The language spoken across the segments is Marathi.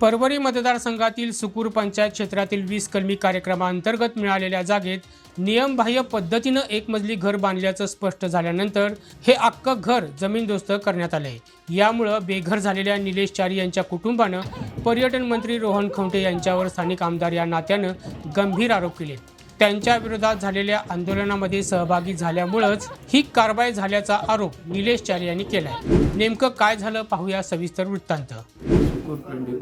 परभणी मतदारसंघातील सुकूर पंचायत क्षेत्रातील वीस कलमी कार्यक्रमाअंतर्गत मिळालेल्या जागेत नियमबाह्य पद्धतीनं एक मजली घर बांधल्याचं स्पष्ट झाल्यानंतर हे अख्खं घर जमीनदोस्त करण्यात आलंय. यामुळं बेघर झालेल्या निलेश चारी यांच्या कुटुंबानं पर्यटन मंत्री रोहन खंवटे यांच्यावर स्थानिक आमदार या नात्यानं गंभीर आरोप केले. त्यांच्या विरोधात झालेल्या आंदोलनामध्ये सहभागी झाल्यामुळंच ही कारवाई झाल्याचा आरोप निलेश चारी यांनी केलाय. नेमकं काय झालं पाहूया सविस्तर वृत्तांत. टू ट्वेंटी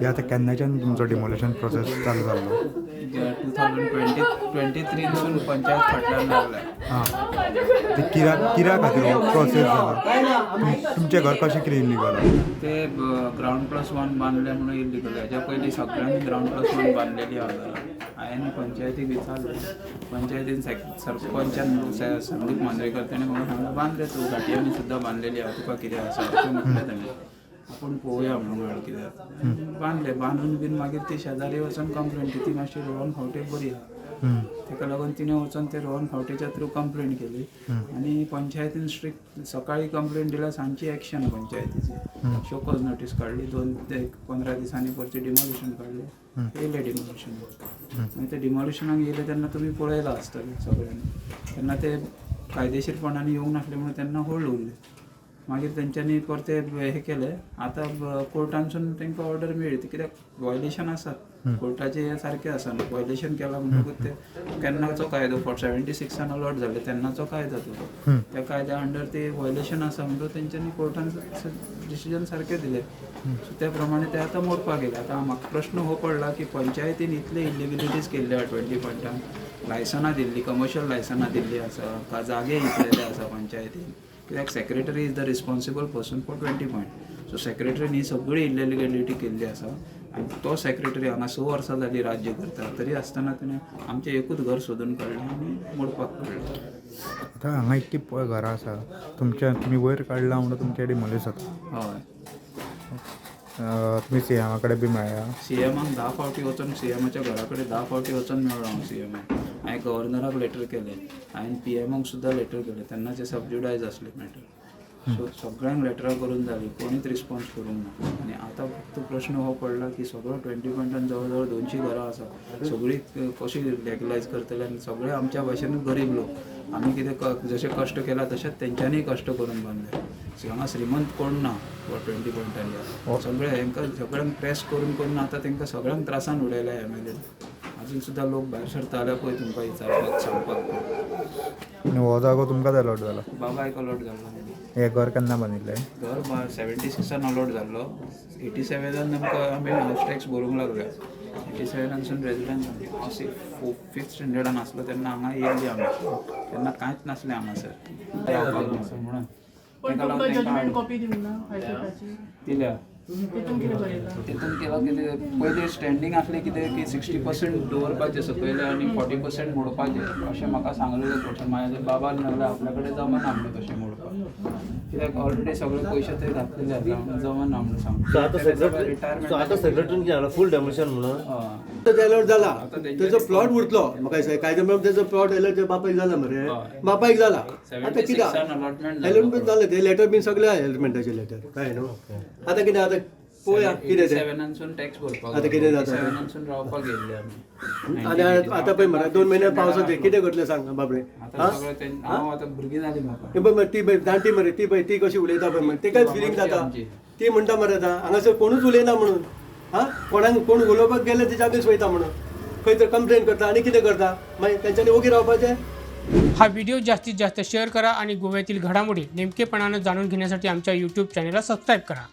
हे आता केन्नाच्यान तुमचो डिमोलेशन प्रोसेस चालू जाल्लो टू थावजंड ट्वेंटी ट्वेंटी थ्रीसून पंचायत फाटल्यान लागल्या हां. ते किऱ्याक खातीर हो प्रोसेस जाला तुम- तुमचें घर कशें कितें इल्लीगल ते ग्राउंड प्लस वन बांधले म्हणून इल्लीगल हेच्या पयलीं सगळ्यांनी ग्राउंड प्लस वन बांधलेली आसा हांवें पंचायतीक विचारलें. पंचायतीन सॅक सरपंचान स- संदीप मांद्रेकर तेणें म्हाका सांगलें बांदले तूं गाटयांनी सुद्दां बांधलेली आहा. तुका कितें आसा अशें म्हटलें ताणें आपूण पळोवया म्हणून म्हळ्यार कितें जाता बांदले बांदून बीन मागीर ती शेजारी वचून कंप्लेंट ती मातशी रोहन फावटे बरी आहा. ताका लागून तिणें वचून ते रोहन फावटेच्या थ्रू कंप्लेंट केली. आनी पंचायतीन स्ट्रिक्ट सकाळी कंप्लेंट दिल्या सांजची एक्शन पंचायतीची. शोकॉज नोटीस काडली दोन ते एक पंदरा दिसांनी परती डिमोलिशन काडलें येयलें डिमोलिशन मागीर ते डिमोलिशनाक येयले तेन्ना तुमी पळयलां आसतलें सगळ्यांनी. तेन्ना ते कायदेशीरपणान येवंक नासले म्हणून तेन्ना होल्ड उरले मागीर तेंच्यांनी परते हे केले आतां कोर्टानसून तांकां ऑर्डर मेळ्ळी कित्याक वॉयलेशन आसा कोर्टाचें हें सारकें आसा न्हू वॉयलेशन केला म्हणटकूच ते. केन्नाचो कायदो फॉर सेव्हन्टी सिक्सान अलॉट जाले तेन्नाचो कायदो तो. त्या कायद्या अंडर ते वॉयलेशन आसा म्हणटून तेंच्यांनी कोर्टान डिसिजन सारकें दिलें. सो त्या प्रमाणे ते आतां मोडपाक गेले. आतां म्हाका प्रश्न हो पडला की पंचायतीन इतले इलिजिबिलिटीज केल्ले आहा ट्वेंटी पॉयंटान लायसनां दिल्ली कमर्शियल लायसनां दिल्ली आसा का जागे इतलेले आसा पंचायतीन. कित्याक secretary is the responsible person for twenty point so सेक्रेटरीन ही सगळी इलिलिगेलिटी केल्ली आसा आनी तो सेक्रेटरी हांगा स वर्सां जाली राज्य करता तरी आसतना तिणें आमचें एकूच घर सोदून काडलें आनी मोडपाक काडलें आतां हांगा इतकी पळय घरां आसा तुमच्या तुमी वयर काडला म्हणून तुमचे डिमोलीश जाता हय. तुमी सी एमा कडेन बी मेळ्ळा सी एमाक धा फावटी वचून सी एमाच्या घरा कडेन धा फावटी वचून मेळ्ळो हांव सी एमाक हांवें गव्हर्नराक लेटर केले. हांवें पी एमाक सुद्दां लेटर केले. तेन्ना ते सबज्युडायज आसले मॅटर सो सगळ्यांक लेटरां करून जाली कोणीच रिस्पॉन्स करूंक ना आनी आतां फक्त प्रश्न हो पडला की सगळो ट्वेंटी पॉयंटान जवळ जवळ दोनशीं घरां आसा सगळीं कशी लॅगलायज करतले आनी सगळे आमच्या भाशेनूच गरीब लोक. आमी कितें जशें जशे कश्ट केला तशेंच तेंच्यांनी कश्ट करून बांदले हांगा श्रीमंत कोण ना? ट्वेंटी पॉयंटान सगळे हांकां सगळ्यांक प्रेस करून करून आतां तांकां सगळ्यांक त्रासान उडयल्या एम एल अजून सुद्दां लोक भायर सरता जाल्यार पळय तुमकां विचारपाक सांगपाक आनी हो जागो तुमकां अलॉट जाला बाबायक अलॉट जाल्लो न्ही. हें घर केन्ना बांदिल्लें घर बा सेव्हन्टी सिक्सान अलॉट जाल्लो एटी सेव्हनान आमकां आमी हावस टॅक्स भरूंक लागले एटी सेव्हनानसून रेजिडंट फिफ्थ स्टँडर्डान आसलो तेन्ना हांगा येयल्ली आमी तेन्ना कांयच नासलें हांगासर म्हणून ताका लागून दिल्या. तितून केला कितें पयलीं स्टँडींग आसलें कितें की सिक्स्टी पर्संट दवरपाचें सकयले आनी फोर्टी पर्संट मोडपाचें अशें म्हाका सांगलेलें कोर्टान म्हाज्या बाबान म्हणलें आपल्या कडेन जमना म्हणलें तशें मोडपाक कित्याक ऑलरेडी सगळे पयशे थंय घातलेले आसा जमना म्हणून सो आतां सेक्रेटरी रिटायरमेंट सो आतां सेक्रेटरीन कितें जालां फूल म्हणून. जाल्यार जाला तेजो प्लॉट उरतलो म्हाका दिसता कायदे प्रमाण तेजो प्लॉट आयलो ते बापायक जाला मरे. बापायक जाला आतां 76 कितें जालो. बीन जालें ते लेटर बीन सगळे एलिमेंटाचे लेटर काय न्हू आतां कितें आतां पळोवया कितें तें सेव्हनानसून टॅक्स भरपाक आतां कितें जाता? सेव्हनानसून रावपाक गेल्ले आमी आनी आतां पळय मरे दोन म्हयने पावसाचे कितें करतले सांग बाबरे आतां सगळें तें- हांव आतां भुरगीं जालीं म्हाका हे पळय मरे ती पळय जाणटी मरे ती पळय ती कशी उलयता पळय मरे तेकाय फिलींग जाता? आमची. ती म्हणटा मरे आतां. हांगासर कोणूच उलयना म्हणून. हा? कोणाक कोण उलोवपाक गेले ते जागेच वयता म्हणून. खंय तर कंप्लेन करता आनी कितें करता? मागीर तेंच्यांनी ओगी रावपाचें हा व्हिडिओ जास्तीत जास्त शेअर करा आणि गोव्यातील घडामोडी नेमकेपणानं जाणून घेण्यासाठी आमच्या यूट्यूब चॅनेलला सबस्क्राईब करा.